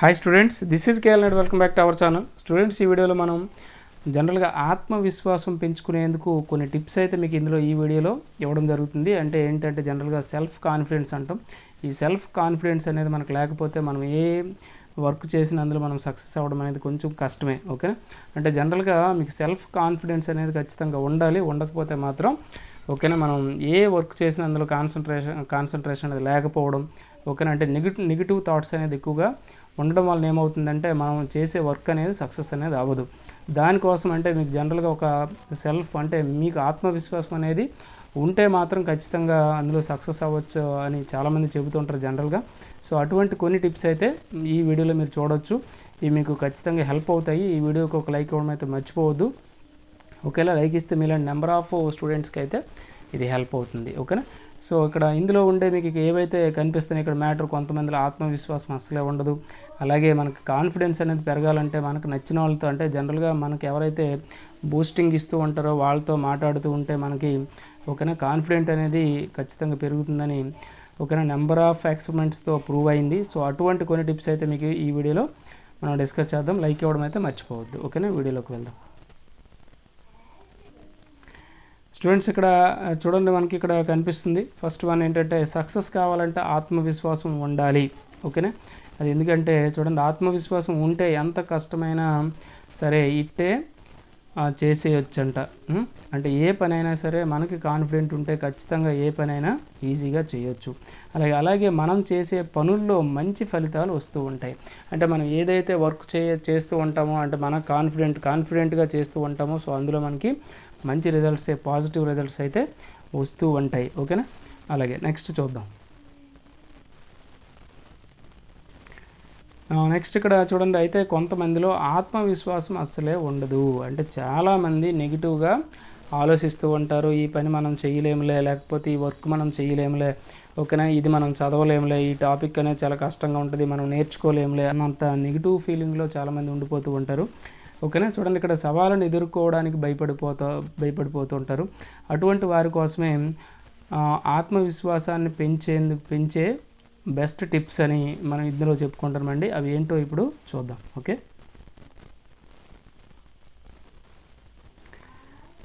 Hi students this is KL net welcome back to our channel students ఈ వీడియోలో మనం జనరల్గా ఆత్మవిశ్వాసం పెంచుకునేందుకు కొన్ని టిప్స్ అయితే మీకు ఇందులో ఈ వీడియోలో ఇవ్వడం జరుగుతుంది. అంటే ఏంటంటే జనరల్గా సెల్ఫ్ కాన్ఫిడెన్స్ అంటాం. ఈ సెల్ఫ్ కాన్ఫిడెన్స్ అనేది మనకు లేకపోతే మనం ఏ వర్క్ చేసిన అందులో మనం సక్సెస్ అవ్వడం అనేది కొంచెం కష్టమే ఓకే అంటే జనరల్గా మీకు సెల్ఫ్ కాన్ఫిడెన్స్ అనేది ఖచ్చితంగా ఉండాలి. ఉండకపోతే మాత్రం ఓకేనా మనం ఏ వర్క్ చేసిన అందులో కాన్సన్ట్రేషన్ కాన్సన్ట్రేషన్ అనేది లేకపోవడం ఓకేనా అంటే నెగిటివ్ నెగిటివ్ థాట్స్ అనేది ఎక్కువగా ఉండడం వల్ల ఏమవుతుందంటే మనం చేసే వర్క్ అనేది సక్సెస్ అనేది అవ్వదు. దానికోసం అంటే మీకు జనరల్గా ఒక సెల్ఫ్ అంటే మీకు ఆత్మవిశ్వాసం అనేది ఉంటే మాత్రం ఖచ్చితంగా అందులో సక్సెస్ అవ్వచ్చు అని చాలామంది చెబుతుంటారు జనరల్గా. సో అటువంటి కొన్ని టిప్స్ అయితే ఈ వీడియోలో మీరు చూడొచ్చు. ఇవి మీకు ఖచ్చితంగా హెల్ప్ అవుతాయి. ఈ వీడియోకి ఒక లైక్ ఇవ్వడం అయితే మర్చిపోవద్దు. ఒకేలా లైక్ ఇస్తే మీలాంటి నెంబర్ ఆఫ్ స్టూడెంట్స్కి అయితే ఇది హెల్ప్ అవుతుంది. ఓకేనా? సో ఇక్కడ ఇందులో ఉండే మీకు ఏవైతే కనిపిస్తున్నాయి ఇక్కడ మ్యాటర్ కొంతమందిలో ఆత్మవిశ్వాసం అసలే ఉండదు. అలాగే మనకి కాన్ఫిడెన్స్ అనేది పెరగాలంటే మనకు నచ్చిన వాళ్ళతో అంటే జనరల్గా మనకు ఎవరైతే బూస్టింగ్ ఇస్తూ ఉంటారో వాళ్ళతో మాట్లాడుతూ ఉంటే మనకి ఓకేనా కాన్ఫిడెంట్ అనేది ఖచ్చితంగా పెరుగుతుందని ఓకేనా నెంబర్ ఆఫ్ ఎక్స్పెరిమెంట్స్తో ప్రూవ్ అయింది. సో అటువంటి కొన్ని టిప్స్ అయితే మీకు ఈ వీడియోలో మనం డిస్కస్ చేద్దాం. లైక్ ఇవ్వడం అయితే మర్చిపోవద్దు. ఓకేనా వీడియోలోకి వెళ్దాం. స్టూడెంట్స్ ఇక్కడ చూడండి మనకి ఇక్కడ కనిపిస్తుంది. ఫస్ట్ వన్ ఏంటంటే సక్సెస్ కావాలంటే ఆత్మవిశ్వాసం ఉండాలి. ఓకేనా? అది ఎందుకంటే చూడండి ఆత్మవిశ్వాసం ఉంటే ఎంత కష్టమైనా సరే ఇట్టే చేసేయొచ్చంట. అంటే ఏ పనైనా సరే మనకి కాన్ఫిడెంట్ ఉంటే ఖచ్చితంగా ఏ పనైనా ఈజీగా చేయొచ్చు. అలాగే అలాగే మనం చేసే పనుల్లో మంచి ఫలితాలు వస్తూ ఉంటాయి. అంటే మనం ఏదైతే వర్క్ చే చేస్తూ ఉంటామో అంటే మన కాన్ఫిడెంట్ కాన్ఫిడెంట్గా చేస్తూ ఉంటామో సో అందులో మనకి మంచి రిజల్ట్స్ పాజిటివ్ రిజల్ట్స్ అయితే వస్తూ ఉంటాయి. ఓకేనా? అలాగే నెక్స్ట్ చూద్దాం. నెక్స్ట్ ఇక్కడ చూడండి అయితే కొంతమందిలో ఆత్మవిశ్వాసం అస్సలే ఉండదు. అంటే చాలామంది నెగిటివ్గా ఆలోచిస్తూ ఉంటారు. ఈ పని మనం చేయలేములే లేకపోతే ఈ వర్క్ మనం చేయలేములే ఓకేనా? ఇది మనం చదవలేములే ఈ టాపిక్ అనేది చాలా కష్టంగా ఉంటుంది మనం నేర్చుకోలేములే అన్నంత నెగిటివ్ ఫీలింగ్లో చాలామంది ఉండిపోతూ ఉంటారు. ఓకేనా? చూడండి ఇక్కడ సవాళ్ళను ఎదుర్కోవడానికి భయపడిపోతా భయపడిపోతుంటారు. అటువంటి వారి కోసమే ఆత్మవిశ్వాసాన్ని పెంచేందుకు పెంచే బెస్ట్ టిప్స్ అని మనం ఇందులో చెప్పుకుంటామండి అవి ఏంటో ఇప్పుడు చూద్దాం. ఓకే?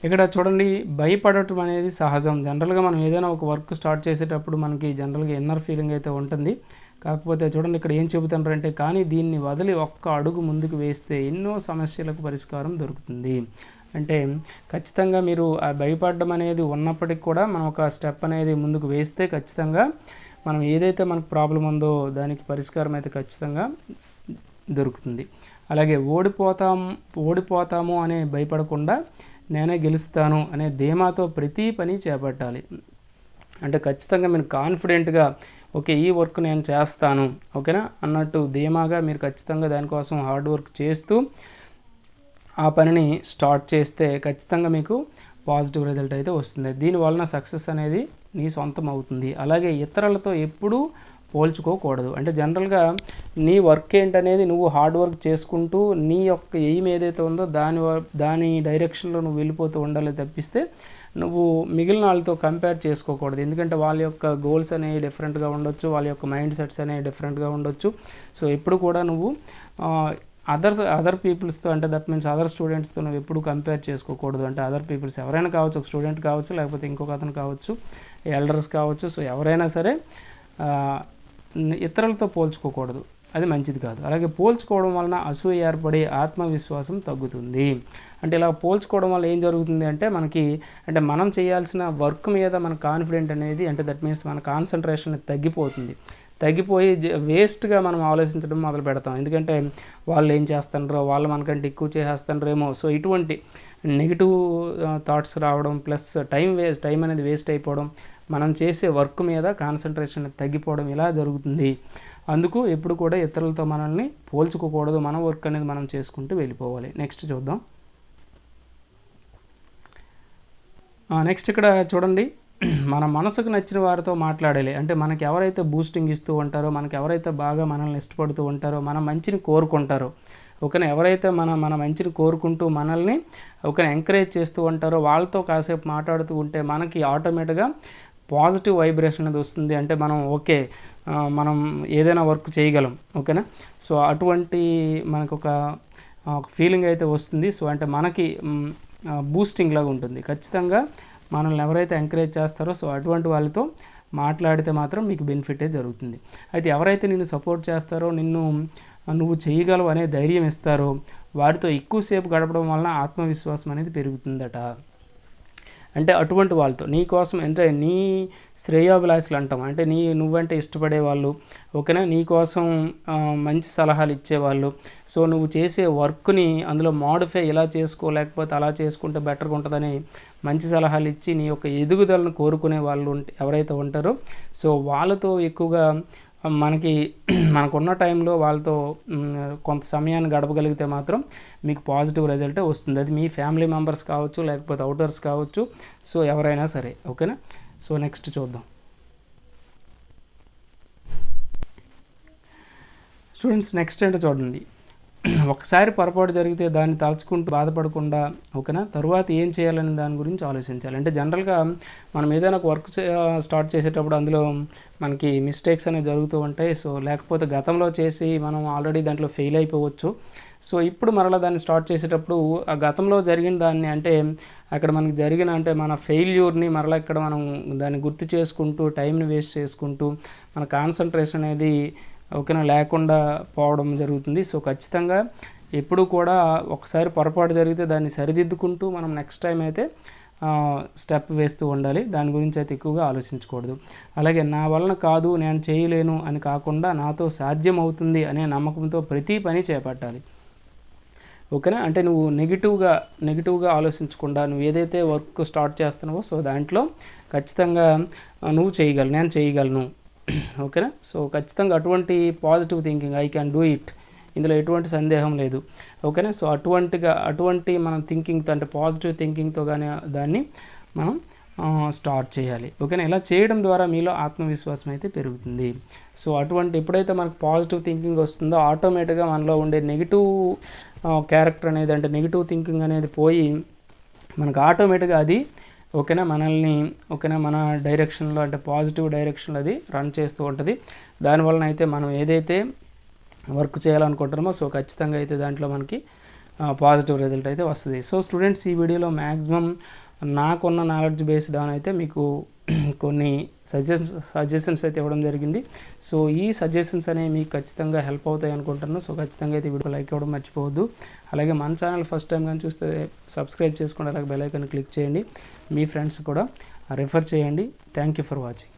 ఇక్కడ చూడండి భయపడటం అనేది సహజం. జనరల్గా మనం ఏదైనా ఒక వర్క్ స్టార్ట్ చేసేటప్పుడు మనకి జనరల్గా ఇన్నర్ ఫీలింగ్ అయితే ఉంటుంది. కాకపోతే చూడండి ఇక్కడ ఏం చెబుతున్నారంటే కానీ దీన్ని వదిలి ఒక్క అడుగు ముందుకు వేస్తే ఎన్నో సమస్యలకు పరిష్కారం దొరుకుతుంది. అంటే ఖచ్చితంగా మీరు ఆ భయపడడం అనేది ఉన్నప్పటికీ కూడా మనం ఒక స్టెప్ అనేది ముందుకు వేస్తే ఖచ్చితంగా మనం ఏదైతే మనకు ప్రాబ్లం ఉందో దానికి పరిష్కారం అయితే ఖచ్చితంగా దొరుకుతుంది. అలాగే ఓడిపోతాం ఓడిపోతాము అనే భయపడకుండా నేనే గెలుస్తాను అనే ధీమాతో ప్రతి పని చేపట్టాలి. అంటే ఖచ్చితంగా మీరు కాన్ఫిడెంట్గా ఓకే ఈ వర్క్ నేను చేస్తాను ఓకేనా? అన్నట్టు ధీమాగా మీరు ఖచ్చితంగా దానికోసం హార్డ్ వర్క్ చేస్తూ ఆ పనిని స్టార్ట్ చేస్తే ఖచ్చితంగా మీకు పాజిటివ్ రిజల్ట్ అయితే వస్తుంది. దీనివలన సక్సెస్ అనేది నీ సొంతం అవుతుంది. అలాగే ఇతరులతో ఎప్పుడూ పోల్చుకోకూడదు. అంటే జనరల్గా నీ వర్క్ ఏంటనేది నువ్వు హార్డ్ వర్క్ చేసుకుంటూ నీ యొక్క ఎయిమ్ ఏదైతే ఉందో దాని దాని డైరెక్షన్లో నువ్వు వెళ్ళిపోతూ ఉండాలి తప్పిస్తే నువ్వు మిగిలిన వాళ్ళతో కంపేర్ చేసుకోకూడదు. ఎందుకంటే వాళ్ళ యొక్క గోల్స్ అనేవి డిఫరెంట్గా ఉండొచ్చు వాళ్ళ యొక్క మైండ్ సెట్స్ అనేవి డిఫరెంట్గా ఉండొచ్చు. సో ఎప్పుడు కూడా నువ్వు అదర్స్ అదర్ పీపుల్స్తో అంటే దట్ మీన్స్ అదర్ స్టూడెంట్స్తో నువ్వు ఎప్పుడు కంపేర్ చేసుకోకూడదు. అంటే అదర్ పీపుల్స్ ఎవరైనా కావచ్చు ఒక స్టూడెంట్ కావచ్చు లేకపోతే ఇంకొక అతను కావచ్చు ఎల్డర్స్ కావచ్చు. సో ఎవరైనా సరే ఇతరులతో పోల్చుకోకూడదు. అది మంచిది కాదు. అలాగే పోల్చుకోవడం వలన అసూయ ఏర్పడి ఆత్మవిశ్వాసం తగ్గుతుంది. అంటే ఇలా పోల్చుకోవడం వల్ల ఏం జరుగుతుంది అంటే మనకి అంటే మనం చేయాల్సిన వర్క్ మీద మన కాన్ఫిడెంట్ అనేది అంటే దట్ మీన్స్ మన కాన్సన్ట్రేషన్ తగ్గిపోతుంది. తగ్గిపోయి వేస్ట్గా మనం ఆలోచించడం మొదలు పెడతాం. ఎందుకంటే వాళ్ళు ఏం చేస్తారో వాళ్ళు మనకంటే ఎక్కువ చేసేస్తారేమో సో ఇటువంటి నెగిటివ్ థాట్స్ రావడం ప్లస్ టైం వేస్ట్ టైం అనేది వేస్ట్ అయిపోవడం మనం చేసే వర్క్ మీద కాన్సన్ట్రేషన్ తగ్గిపోవడం ఇలా జరుగుతుంది? అందుకు ఎప్పుడు కూడా ఇతరులతో మనల్ని పోల్చుకోకూడదు. మన వర్క్ అనేది మనం చేసుకుంటూ వెళ్ళిపోవాలి. నెక్స్ట్ చూద్దాం. నెక్స్ట్ ఇక్కడ చూడండి. మన మనసుకు నచ్చిన వారితో మాట్లాడాలి. అంటే మనకి ఎవరైతే బూస్టింగ్ ఇస్తూ ఉంటారో మనకి ఎవరైతే బాగా మనల్ని ఇష్టపడుతూ ఉంటారో మన మంచిని కోరుకుంటారో ఒకరిని ఎవరైతే మన మన మంచిని కోరుకుంటూ మనల్ని ఒకరిని ఎంకరేజ్ చేస్తూ ఉంటారో వాళ్ళతో కాసేపు మాట్లాడుతూ ఉంటే మనకి ఆటోమేటిక్గా పాజిటివ్ వైబ్రేషన్ అనేది వస్తుంది అంటే మనం ఓకే మనం ఏదైనా వర్క్ చేయగలం ఓకేనా? సో అటువంటి మనకు ఒక ఫీలింగ్ అయితే వస్తుంది. సో అంటే మనకి బూస్టింగ్ లాగా ఉంటుంది. ఖచ్చితంగా మనల్ని ఎవరైతే ఎంకరేజ్ చేస్తారో సో అటువంటి వాళ్ళతో మాట్లాడితే మాత్రం మీకు బెనిఫిటే జరుగుతుంది. అయితే ఎవరైతే నిన్ను సపోర్ట్ చేస్తారో నిన్ను నువ్వు చేయగలవు అనే ధైర్యం ఇస్తారో వారితో ఎక్కువసేపు గడపడం వలన ఆత్మవిశ్వాసం అనేది పెరుగుతుందట. అంటే అటువంటి వాళ్ళతో నీ కోసం అంటే నీ శ్రేయోభిలాషులు అంటాం. అంటే నీ నువ్వంటే ఇష్టపడే వాళ్ళు ఓకేనా? నీ కోసం మంచి సలహాలు ఇచ్చేవాళ్ళు. సో నువ్వు చేసే వర్క్ని అందులో మాడిఫై ఇలా చేసుకో లేకపోతే అలా చేసుకుంటే బెటర్గా ఉంటుందని మంచి సలహాలు ఇచ్చి నీ యొక్క ఎదుగుదలను కోరుకునే వాళ్ళు ఉంటే ఎవరైతే ఉంటారో సో వాళ్ళతో ఎక్కువగా మనకి మనకున్న టైంలో వాళ్ళతో కొంత సమయాన్ని గడపగలిగితే మాత్రం మీకు పాజిటివ్ రిజల్టే వస్తుంది. అది మీ ఫ్యామిలీ మెంబర్స్ కావచ్చు లేకపోతే అవుటర్స్ కావచ్చు. సో ఎవరైనా సరే ఓకేనా? సో నెక్స్ట్ చూద్దాం. స్టూడెంట్స్ నెక్స్ట్ ఏంటో చూడండి. ఒకసారి పొరపాటు జరిగితే దాన్ని తలుచుకుంటూ బాధపడకుండా ఓకేనా? తర్వాత ఏం చేయాలనే దాని గురించి ఆలోచించాలి. అంటే జనరల్గా మనం ఏదైనా ఒక వర్క్ స్టార్ట్ చేసేటప్పుడు అందులో మనకి మిస్టేక్స్ అనేవి జరుగుతూ ఉంటాయి. సో లేకపోతే గతంలో చేసి మనం ఆల్రెడీ దాంట్లో ఫెయిల్ అయిపోవచ్చు. సో ఇప్పుడు మరలా దాన్ని స్టార్ట్ చేసేటప్పుడు ఆ గతంలో జరిగిన దాన్ని అంటే అక్కడ మనకి జరిగిన అంటే మన ఫెయిల్యూర్ని మరలా ఇక్కడ మనం దాన్ని గుర్తు చేసుకుంటూ టైంని వేస్ట్ చేసుకుంటూ మన కాన్సన్ట్రేషన్ అనేది ఓకేనా లేకుండా పోవడం జరుగుతుంది. సో ఖచ్చితంగా ఎప్పుడు కూడా ఒకసారి పొరపాటు జరిగితే దాన్ని సరిదిద్దుకుంటూ మనం నెక్స్ట్ టైం అయితే స్టెప్ వేస్తూ ఉండాలి. దాని గురించి అయితే ఎక్కువగా ఆలోచించకూడదు. అలాగే నా వలన కాదు నేను చేయలేను అని కాకుండా నాతో సాధ్యం అవుతుంది అనే నమ్మకంతో ప్రతి పని చేపట్టాలి. ఓకేనా? అంటే నువ్వు నెగిటివ్గా నెగిటివ్గా ఆలోచించకుండా నువ్వు ఏదైతే వర్క్ స్టార్ట్ చేస్తున్నావో సో దాంట్లో ఖచ్చితంగా నువ్వు చేయగలను నేను చేయగలను. ఓకేనా? సో ఖచ్చితంగా అటువంటి positive thinking I can do it ఇందులో ఎటువంటి సందేహం లేదు. ఓకేనా? సో అటువంటిగా అటువంటి మనం థింకింగ్తో అంటే పాజిటివ్ థింకింగ్తో కానీ దాన్ని మనం స్టార్ట్ చేయాలి. ఓకేనా? ఇలా చేయడం ద్వారా మీలో ఆత్మవిశ్వాసం అయితే పెరుగుతుంది. సో అటువంటి ఎప్పుడైతే మనకు పాజిటివ్ థింకింగ్ వస్తుందో ఆటోమేటిక్గా మనలో ఉండే నెగిటివ్ క్యారెక్టర్ అనేది అంటే నెగిటివ్ థింకింగ్ అనేది పోయి మనకు ఆటోమేటిక్గా అది ఓకేనా? మనల్ని ఓకేనా? మన డైరెక్షన్లో అంటే పాజిటివ్ డైరెక్షన్లో అది రన్ చేస్తూ ఉంటుంది. దానివలన అయితే మనం ఏదైతే వర్క్ చేయాలనుకుంటున్నామో సో ఖచ్చితంగా అయితే దాంట్లో మనకి పాజిటివ్ రిజల్ట్ అయితే వస్తుంది. సో స్టూడెంట్స్ ఈ వీడియోలో మ్యాక్సిమం నాకున్న నాలెడ్జ్ బేస్డ్ ఆన్ అయితే మీకు కొన్ని సజెషన్స్ సజెషన్స్ అయితే ఇవ్వడం జరిగింది. సో ఈ సజెషన్స్ అనేవి మీకు ఖచ్చితంగా హెల్ప్ అవుతాయి అనుకుంటున్నాను. సో ఖచ్చితంగా అయితే వీడియో లైక్ ఇవ్వడం మర్చిపోవద్దు. అలాగే మన ఛానల్ ఫస్ట్ టైం కానీ చూస్తే సబ్స్క్రైబ్ చేసుకోండి. అలాగే బెల్ ఐకాన్ క్లిక్ చేయండి. మీ ఫ్రెండ్స్ కూడా రిఫర్ చేయండి. Thank you for watching